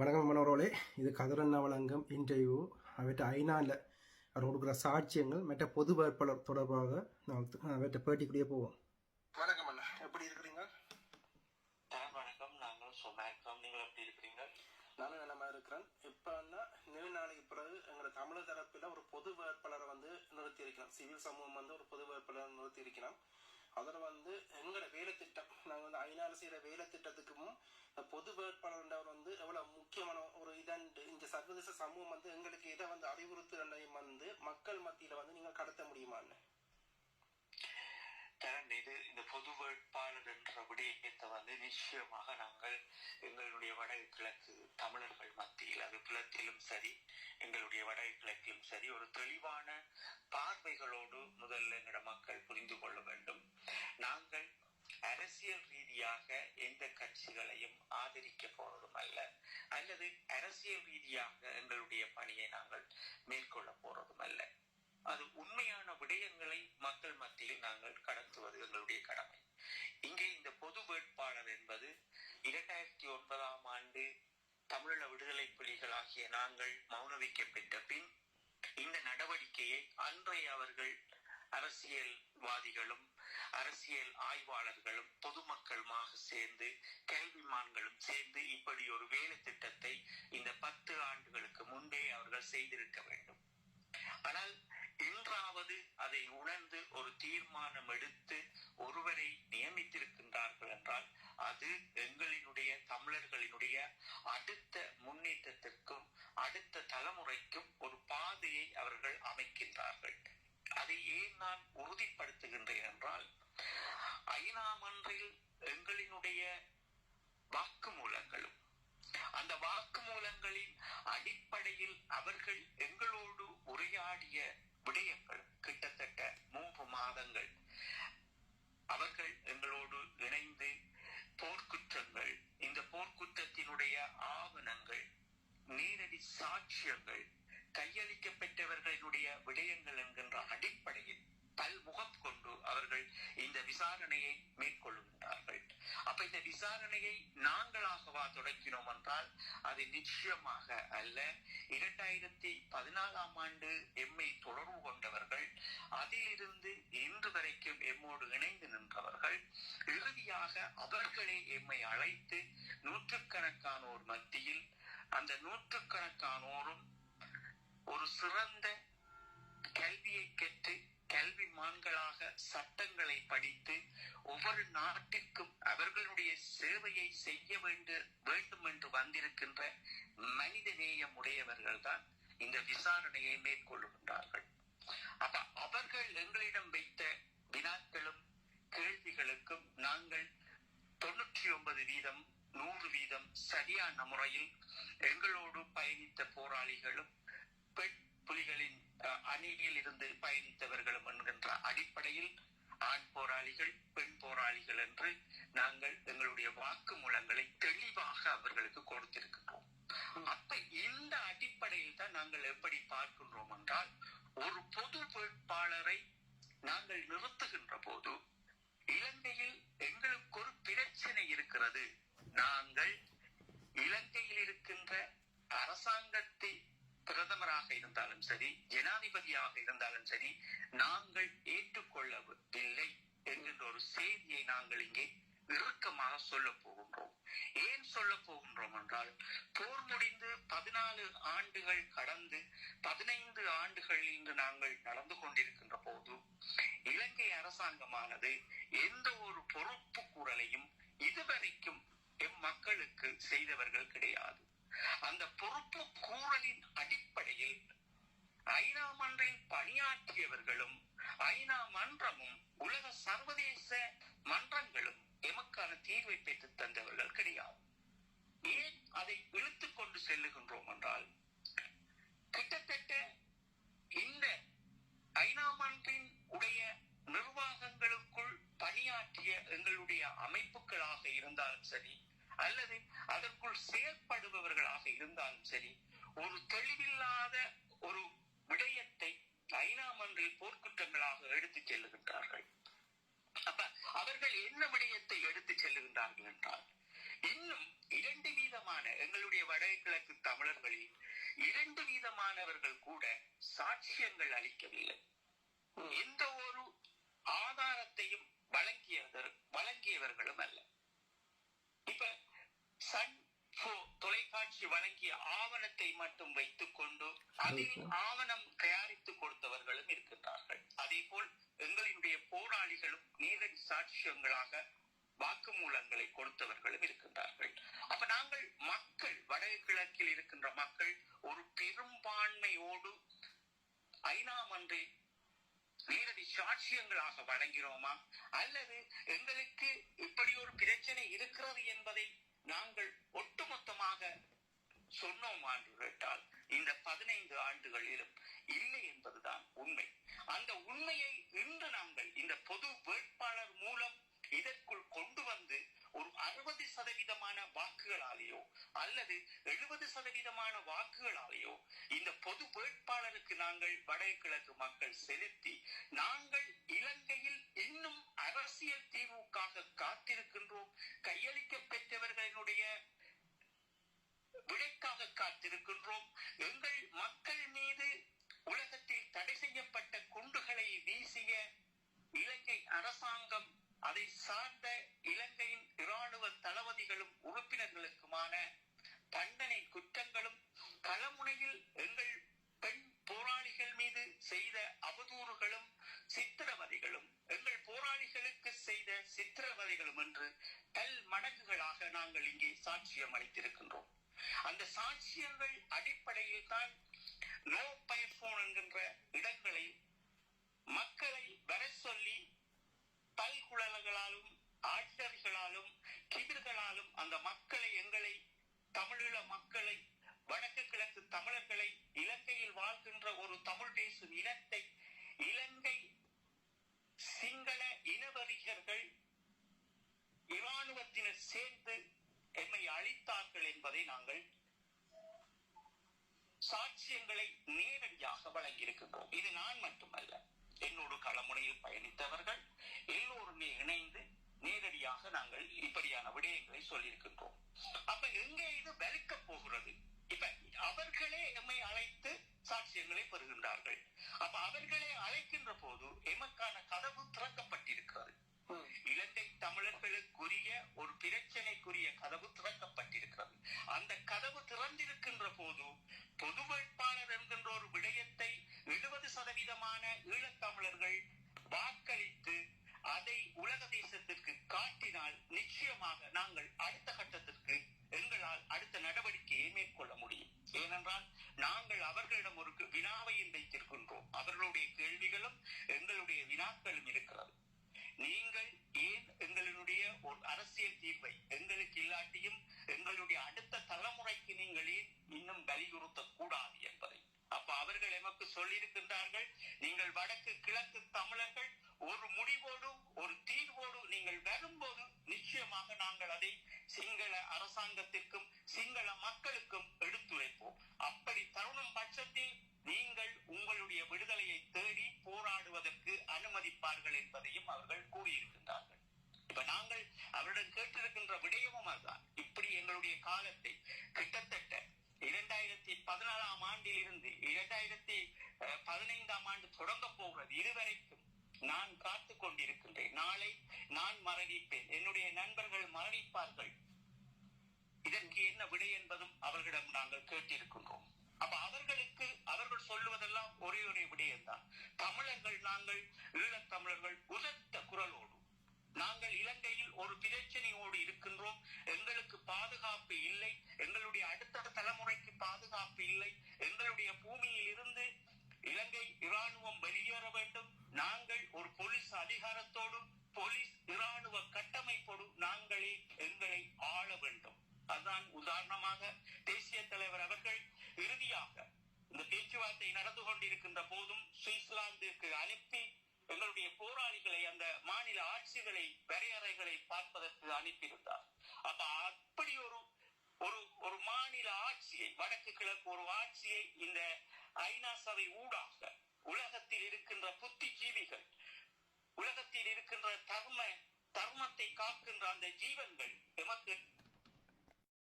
வணக்கம் மனோரோலே. இது கதிரண்ணா வழங்கும் இன்டர்வியூ. அவற்றை ஐநாவில் அவர் கொடுக்குற சாட்சியங்கள் மற்ற பொது வேட்பாளர் தொடர்பாக நான் அவற்றை பேட்டிக்குள்ளேயே போவோம். வணக்கம் அண்ணா. எப்படி இருக்கிறீங்க? வணக்கம். நாங்களும் சும்மா இருக்கோம். நீங்கள் எப்படி இருக்கிறீங்க? நானும் நலமா இருக்கிறேன். இப்போ அண்ணா நீண்ட நாளைக்கு பிறகு எங்களோட தமிழர் தரப்பில் ஒரு பொது வேட்பாளரை வந்து நிறுத்தி இருக்கிறோம் சிவில் சமூகம் வந்து ஒரு பொது வேட்பாளரை நிறுத்தி இருக்கிறோம் அதில் வந்து எங்களோட வேலை திட்டம் நாங்கள் வந்து ஐநாள் செய்கிற வேலை திட்டத்துக்கும் பொது வேட்பாளர் வந்து எவ்வளவு முக்கியமான ஒரு இதண்டு. இந்த சர்வதேச சமூகம் வந்து எங்களுக்கு இதை வந்து அறிவுறுத்துறையும் வந்து மக்கள் மத்தியில வந்து நீங்கள் கடத்த முடியுமான்னு இது இந்த பொது வேட்பாளர் என்ற விடயத்தை வந்து நிச்சயமாக நாங்கள் எங்களுடைய வடகிழக்கு தமிழர்கள் மத்தியில் அது புலத்திலும் சரி எங்களுடைய வடகிழக்கிலும் சரி ஒரு தெளிவான பார்வைகளோடு முதல்ல எங்களோட மக்கள் புரிந்து கொள்ள வேண்டும். நாங்கள் அரசியல் ரீதியாக எந்த கட்சிகளையும் ஆதரிக்க போறதும் அல்ல. அல்லது அரசியல் ரீதியாக எங்களுடைய பணியை நாங்கள் மேற்கொள்ள போறதும் அல்ல. அது உண்மையான விடயங்களை மக்கள் மத்தியில் நாங்கள் கடத்துவது எங்களுடைய கடமை. இங்கே இந்த பொது வேட்பாளர் என்பது இரண்டாயிரத்தி ஒன்பதாம் ஆண்டு தமிழீழ விடுதலை புலிகளாகிய நாங்கள் மௌனவிக்க பெற்ற பின் இந்த நடவடிக்கையை அன்றைய அவர்கள் அரசியல்வாதிகளும் அரசியல் ஆய்வாளர்களும் பொதுமக்களுமாக சேர்ந்து கேள்விமான்களும் சேர்ந்து இப்படி ஒரு வேலை திட்டத்தை இந்த பத்து ஆண்டுகளுக்கு முன்பே அவர்கள் செய்திருக்க வேண்டும். ஆனால் இன்றாவது அதை உணர்ந்து ஒரு தீர்மானம் எடுத்து ஒருவரை நியமித்திருக்கின்றார்கள் என்றால் அது எங்களினுடைய தமிழர்களினுடைய அடுத்த முன்னேற்றத்திற்கும் அடுத்த தலைமுறைக்கும் ஒரு பாதையை அவர்கள் அமைக்கின்றார்கள். அதை ஏன் நான் உறுதிப்படுத்துகின்றேன் என்றால் ஐநா மன்றில் எங்களினுடைய வாக்குமூலங்களும் அந்த வாக்குமூலங்களின் அடிப்படையில் அவர்கள் எங்களோடு உரையாடிய விடயங்கள் கிட்டத்தட்ட மூன்று மாதங்கள் அவர்கள் எங்களோடு இணைந்து போர்க்குற்றங்கள் இந்த போர்க்குற்றத்தினுடைய ஆவணங்கள் நேரடி சாட்சியங்கள் கையளிக்கப்பட்டவர்களுடைய விடயங்கள் என்கின்ற அடிப்படையில் பல்முகம் கொண்டு அவர்கள் இந்த விசாரணையை மேற்கொள்கின்றார்கள் அப்ப இந்த விசாரணையை நாங்களாகவா தொடங்கினோம் என்றால் அது நிச்சயமாக அல்ல. இரண்டாயிரத்தி பதினாலாம் ஆண்டு எம்மை தொடர்பு கொண்டவர்கள் அதிலிருந்து இன்று வரைக்கும் எம்மோடு இணைந்து நின்றவர்கள் இறுதியாக அவர்களே எம்மை அழைத்து நூற்றுக்கணக்கானோர் மத்தியில் அந்த நூற்றுக்கணக்கானோரும் ஒரு சிறந்த கல்வியை கற்று கல்விமான்களாக சட்டங்களை படித்து ஒவ்வொரு நாட்டிற்கும் அவர்களுடைய சேவையை செய்ய வேண்டு வேண்டும் என்று வந்திருக்கின்ற மனித நேயம் உடையவர்கள் தான் இந்த விசாரணையை மேற்கொள்ளுகின்றார்கள். அப்ப அவர்கள் எங்களிடம் வைத்த வினாக்களும் கேள்விகளுக்கும் நாங்கள் தொண்ணூற்றி ஒன்பது வீதம் நூறு வீதம் சரியான முறையில் எங்களோடு பயணித்த போராளிகளும் பெண் புலிகளின் அணியில் இருந்து பயணித்தவர்களும் என்கின்ற அடிப்படையில் ஆண் போராளிகள் பெண் போராளிகள் என்று நாங்கள் எங்களுடைய வாக்குமூலங்களை தெளிவாக அவர்களுக்கு கொடுத்திருக்கின்றோம் அப்ப இந்த அடிப்படையில் தான் நாங்கள் எப்படி பார்க்கின்றோம் என்றால் ஒரு பொது வேட்பாளரை நாங்கள் நிறுத்துகின்ற போது இலங்கையில் எங்களுக்கு ஒரு பிரச்சனை இருக்கிறது. நாங்கள் இலங்கையில் இருக்கின்ற அரசாங்கத்தை பிரதமராக இருந்தாலும் சரி ஜனாதிபதியாக இருந்தாலும் சரி நாங்கள் ஏற்றுக்கொள்ளவில்லை என்கின்ற ஒரு செய்தியை நாங்கள் இங்கே இறுக்கமாக சொல்ல போகின்றோம். ஏன் சொல்ல போகின்றோம் என்றால் போர் முடிந்து பதினாலு ஆண்டுகள் கடந்து பதினைந்து ஆண்டுகள் இன்று நாங்கள் நடந்து கொண்டிருக்கின்ற போது இலங்கை அரசாங்கமானது எந்த ஒரு பொறுப்பு குரலையும் இதுவரைக்கும் எம் மக்களுக்கு செய்தவர்கள் கிடையாது. அந்த பொறுப்பு கூறலின் அடிப்படையில் ஐநா மன்றில் பணியாற்றியவர்களும் ஐநா மன்றமும் உலக சர்வதேச மன்றங்களும் எமக்கான தீர்வை பெற்று தந்தவர்கள் கிடையாது. ஏன் அதை இழுத்துக் கொண்டு செல்லுகின்றோம் என்றால் கிட்டத்தட்ட இந்த ஐநா மன்றின் உடைய நிர்வாகங்களுக்குள் பணியாற்றிய எங்களுடைய அமைப்புகளாக இருந்தாலும் சரி அல்லது அதற்குள் செயல்படுபவர்களாக இருந்தாலும் சரி ஒரு தெளிவில்லாத ஒரு விடயத்தை ஐநா மன்றில் போர்க்குற்றங்களாக எடுத்துச் செல்லுகின்றார்கள். அப்ப அவர்கள் என்ன விடயத்தை எடுத்துச் செல்லுகின்றார்கள் என்றால் இன்னும் இரண்டு வீதமான எங்களுடைய வடகிழக்கு தமிழர்களில் இரண்டு வீதமானவர்கள் கூட சாட்சியங்கள் அளிக்கவில்லை. எந்த ஒரு ஆதாரத்தையும் வழங்கியவர் வழங்கியவர்களும் அல்ல. இப்ப சன் தொலைக்காட்சி வழங்கிய ஆவணத்தை மட்டும் வைத்துக் கொண்டு அதில் ஆவணம் தயாரித்து கொடுத்தவர்களும் இருக்கின்றார்கள். அதே போல் எங்களினுடைய போராளிகளும் நேரடி சாட்சியங்களாக வாக்குமூலங்களை கொடுத்தவர்களும் இருக்கின்றார்கள். அப்ப நாங்கள் மக்கள் வடகிழக்கில் இருக்கின்ற மக்கள் ஒரு பெரும்பான்மையோடு ஐநா மன்றில் நேரடி சாட்சியங்களாக வழங்கிறோமா அல்லது எங்களுக்கு இப்படி ஒரு பிரச்சனை இருக்கிறது என்பதை நாங்கள் ஒட்டுமொத்தமாக சொன்னோம் என்று கேட்டால் இந்த பதினைந்து ஆண்டுகளிலும் இல்லை என்பதுதான் உண்மை. அந்த உண்மையை இன்று நாங்கள் இந்த பொது வேட்பாளர் மூலம் இதற்குள் கொண்டு வந்து ஒரு அறுபது சதவீதமான வாக்குகளாலேயோ அல்லது எழுபது சதவீதமான வாக்குகளாலேயோ இந்த பொது வேட்பாளருக்கு நாங்கள் வடகிழக்கு மக்கள் செலுத்தி நாங்கள் இலங்கையில் இன்னும் அரசியல் தீர்வுக்காக காத்திருக்கின்றோம். கையளிக்க பெற்றவர்களினுடைய விடைக்காக காத்திருக்கின்றோம். எங்கள் மக்கள் மீது உலகத்தில் தடை செய்யப்பட்ட குண்டுகளை வீசிய இலங்கை அரசாங்கம் அதை சார்ந்த இலங்கையின் இராணுவ தளபதிகளும் உறுப்பினர்களுக்குமான தண்டனை குற்றங்களும் களமுனையில் எங்கள் பெண் போராளிகள் மீது செய்த அவதூறுகளும் சித்திரவதைகளும் எங்கள் போராளிகளுக்கு செய்த சித்திரவதைகளும் என்று கல் மடங்குகளாக நாங்கள் இங்கே சாட்சியம் அளித்திருக்கின்றோம் அந்த சாட்சியங்கள் அடிப்படையில் தான் நோ பயர்போன் என்கின்ற இடங்களை மக்களை ஆட்சரிகளாலும் கிபிர்களாலும் அந்த மக்களை எங்களை தமிழீழ மக்களை வடக்கு கிழக்கு தமிழர்களை இலங்கையில் வாழ்கின்ற ஒரு தமிழ் பேசும் இனத்தை இலங்கை சிங்கள இனவரிகர்கள் இராணுவத்தினர் சேர்ந்து எம்மை அழித்தார்கள் என்பதை நாங்கள் சாட்சியங்களை நேரடியாக வழங்கியிருக்கின்றோம். இது நான் மட்டுமல்ல என்னோடு களமுனையில் பயணித்தவர்கள் எல்லோருமே இணைந்து நேரடியாக நாங்கள் இப்படியான விடயங்களை சொல்லியிருக்கின்றோம். அப்ப எங்கே இது வெறுக்க போகிறது? இப்ப அவர்களே எம்மை அழைத்து சாட்சியங்களை பெறுகின்றார்கள். அப்ப அவர்களை அழைக்கின்ற போது எமக்கான கதவு திறக்கப்பட்டிருக்கிறது ம். இலங்கை தமிழர்களுக்குரிய ஒரு பிரச்சனைக்குரிய கதவு திறக்கப்பட்டிருக்கிறது அந்த கதவு திறந்திருக்கின்ற போது பொது வேட்பாளர் என்கின்ற ஒரு விடயத்தை எழுபது சதவீதமான ஈழத்தமிழர்கள் வாக்களித்து அதை உலக தேசத்திற்கு காட்டினால் நிச்சயமாக நாங்கள் அடுத்த கட்டத்திற்கு எங்களால் அடுத்த நடவடிக்கையை மேற்கொள்ள முடியும். ஏனென்றால் நாங்கள் அவர்களிடம் ஒரு வினாவையும் வைத்திருக்கின்றோம். அவர்களுடைய கேள்விகளும் எங்களுடைய வினாக்களும் இருக்கிறது. நீங்கள் ஏன் எங்களுடைய ஒரு அரசியல் தீர்வை எங்களுக்கு இல்லாட்டியும் எங்களுடைய அடுத்த தலைமுறைக்கு நீங்கள் ஏன் இன்னும் வலியுறுத்த கூடாது என்பதை? அப்ப அவர்கள் எமக்கு சொல்லியிருக்கின்றார்கள் நீங்கள் வடக்கு கிழக்கு தமிழர்கள் ஒரு முடிவோடு ஒரு தீர்வோடு நீங்கள் வரும்போது நிச்சயமாக நாங்கள் அதை சிங்கள அரசாங்கத்திற்கும் சிங்கள மக்களுக்கும் எடுத்துரைப்போம். அப்படி தருணம் பட்சத்தில் நீங்கள் உங்களுடைய விடுதலையை தேடி போராடுவதற்கு அனுமதிப்பார்கள் என்பதையும் அவர்கள் கூறியிருக்கின்றார்கள். இப்ப நாங்கள் அவரிடம் கேட்டிருக்கின்ற விடயமும் அதுதான். இப்படி எங்களுடைய காலத்தை கிட்டத்தட்ட இரண்டாயிரத்தி பதினாலாம் ஆண்டில் இருந்து இரண்டாயிரத்தி பதினைந்தாம் ஆண்டு தொடங்க போகிறது. இதுவரைக்கும் நான் காத்துக் கொண்டிருக்கின்றேன். நாளை நான் மரணிப்பேன். என்னுடைய நண்பர்கள் மரணிப்பார்கள். இதற்கு என்ன விடை என்பதும் அவர்களிடம் நாங்கள் கேட்டிருக்கின்றோம். அப்ப அவர்களுக்கு அவர்கள் சொல்லுவதெல்லாம் ஒரே ஒரே விடயம்தான். தமிழர்கள் நாங்கள் ஈழத்தமிழர்கள் உதத்த குரலோடு. நாங்கள் இலங்கையில் ஒரு பிரச்சனையோடு இருக்கின்றோம். எங்களுக்கு பாதுகாப்பு இல்லை. எங்களுடைய அடுத்த தலைமுறைக்கு பாதுகாப்பு இல்லை. எங்களுடைய பூமியில் இருந்து இலங்கை இராணுவம் வெளியேற வேண்டும். நாங்கள் அதிகாரத்தோடும் போலீஸ் இராணுவ கட்டமைப்போடும் நாங்களே எங்களை ஆள வேண்டும். அதுதான் உதாரணமாக தேசிய தலைவர் அவர்கள் இறுதியாக இந்த பேச்சுவார்த்தை நடந்து கொண்டிருக்கின்ற போதும் சுவிட்சர்லாந்திற்கு அனுப்பி எங்களுடைய போராளிகளை அந்த மாநில ஆட்சிகளை வரையறைகளை பார்ப்பதற்கு அனுப்பியிருந்தார் அப்ப அப்படி ஒரு ஒரு ஒரு மாநில ஆட்சியை வடக்கு கிழக்கு ஒரு ஆட்சியை இந்த ஐநா சபை ஊடாக உலகத்தில் இருக்கின்ற புத்திஜீவிகள் உலகத்தில் இருக்கின்ற தர்ம தர்மத்தை காக்கின்ற அந்த ஜீவன்கள் எமக்கு